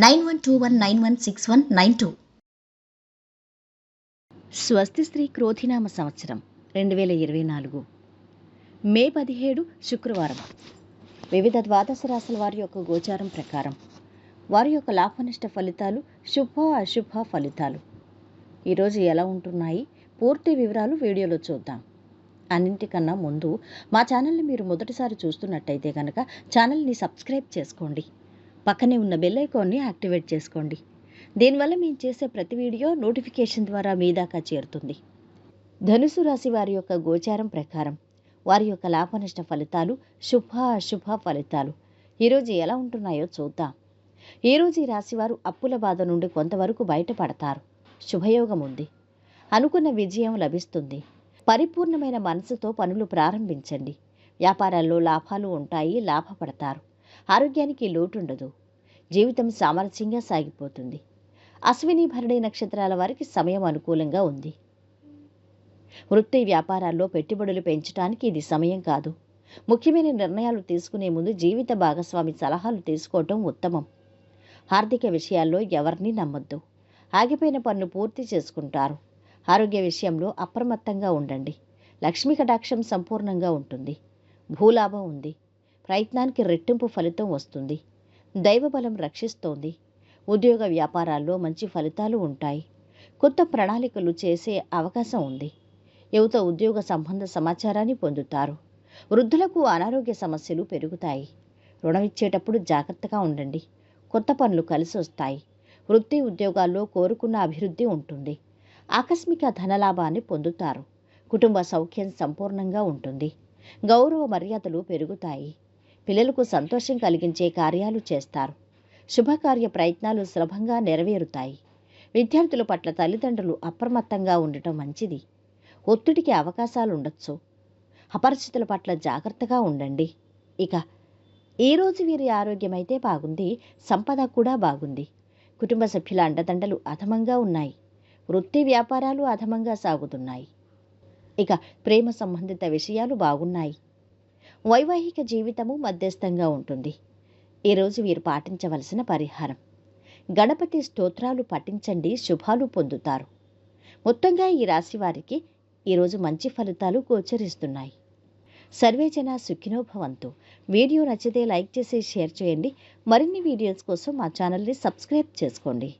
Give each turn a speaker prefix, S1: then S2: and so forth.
S1: nine one two one nine one six one nine two. స్వస్తి స్త్రీ క్రోధినామ సంవత్సరం రెండు వేల ఇరవై నాలుగు. మే పదిహేడు శుక్రవారం. వివిధ ద్వాదశ రాశుల వారి యొక్క గోచారం ప్రకారం వారి యొక్క లాభనిష్ట ఫలితాలు శుభ అశుభ ఫలితాలు. ఈరోజు ఎలా ఉంటున్నాయి? పూర్తి వివరాలు వీడియోలో చూద్దాం. అన్నింటికన్నా ముందు మా ఛానల్ని మీరు మొదటిసారి చూస్తున్నట్టయితే కనుక ఛానల్ని సబ్స్క్రైబ్ చేసుకోండి. పక్కనే ఉన్న బెల్ ఐకాన్ని యాక్టివేట్ చేసుకోండి. దీనివల్ల మేము చేసే ప్రతి వీడియో నోటిఫికేషన్ ద్వారా మీ దాకా చేరుతుంది. ధనుసు రాశి వారి యొక్క గోచారం ప్రకారం వారి యొక్క లాభనష్ట ఫలితాలు శుభ అశుభ ఫలితాలు. ఈరోజు ఎలా ఉంటున్నాయో చూద్దాం. ఈరోజు ఈ రాశివారు అప్పుల బాధ నుండి కొంతవరకు బయటపడతారు. శుభయోగం ఉంది. అనుకున్న విజయం లభిస్తుంది. పరిపూర్ణమైన మనసుతో పనులు ప్రారంభించండి. వ్యాపారాల్లో లాభాలు ఉంటాయి లాభపడతారు. ఆరోగ్యానికి లోటుండదు. జీవితం సామరస్యంగా సాగిపోతుంది. అశ్విని భరణి నక్షత్రాల వారికి సమయం అనుకూలంగా ఉంది. వృత్తి వ్యాపారాల్లో పెట్టుబడులు పెంచడానికి ఇది సమయం కాదు. ముఖ్యమైన నిర్ణయాలు తీసుకునే ముందు జీవిత భాగస్వామి సలహాలు తీసుకోవటం ఉత్తమం. ఆర్థిక విషయాల్లో ఎవరిని నమ్మొద్దు. ఆగిపోయిన పనులు పూర్తి చేసుకుంటారు. ఆరోగ్య విషయంలో అప్రమత్తంగా ఉండండి. లక్ష్మీ కటాక్షం సంపూర్ణంగా ఉంటుంది. భూలాభం ఉంది. ప్రయత్నానికి రెట్టింపు ఫలితం వస్తుంది. దైవబలం రక్షిస్తోంది. ఉద్యోగ వ్యాపారాల్లో మంచి ఫలితాలు ఉంటాయి. కొత్త ప్రణాళికలు చేసే అవకాశం ఉంది. యువత ఉద్యోగ సంబంధ సమాచారాన్ని పొందుతారు. వృద్ధులకు అనారోగ్య సమస్యలు పెరుగుతాయి. రుణం ఇచ్చేటప్పుడు జాగ్రత్తగా ఉండండి. కొత్త పనులు కలిసి వస్తాయి. వృత్తి ఉద్యోగాల్లో కోరుకున్న అభివృద్ధి ఉంటుంది. ఆకస్మిక ధనలాభాన్ని పొందుతారు. కుటుంబ సౌఖ్యం సంపూర్ణంగా ఉంటుంది. గౌరవ మర్యాదలు పెరుగుతాయి. పిల్లలకు సంతోషం కలిగించే కార్యాలు చేస్తారు. శుభకార్య ప్రయత్నాలు సులభంగా నెరవేరుతాయి. విద్యార్థుల పట్ల తల్లిదండ్రులు అప్రమత్తంగా ఉండటం మంచిది. ఒత్తిడికి అవకాశాలు ఉండొచ్చు. అపరిచితుల పట్ల జాగ్రత్తగా ఉండండి. ఇక ఈరోజు వీరి ఆరోగ్యం అయితే బాగుంది సంపద కూడా బాగుంది. కుటుంబ సభ్యుల అండదండలు అధమంగా ఉన్నాయి. వృత్తి వ్యాపారాలు అధమంగా సాగుతున్నాయి. ఇక ప్రేమ సంబంధిత విషయాలు బాగున్నాయి. వైవాహిక జీవితము మధ్యస్థంగా ఉంటుంది. ఈరోజు వీరు పాటించవలసిన పరిహారం. గణపతి స్తోత్రాలు పఠించండి శుభాలు పొందుతారు. మొత్తంగా ఈ రాశి వారికి ఈరోజు మంచి ఫలితాలు గోచరిస్తున్నాయి. సర్వేజన సుఖినోభవంతు. వీడియో నచ్చితే లైక్ చేసి షేర్ చేయండి. మరిన్ని వీడియోస్ కోసం మా ఛానల్ని సబ్స్క్రైబ్ చేసుకోండి.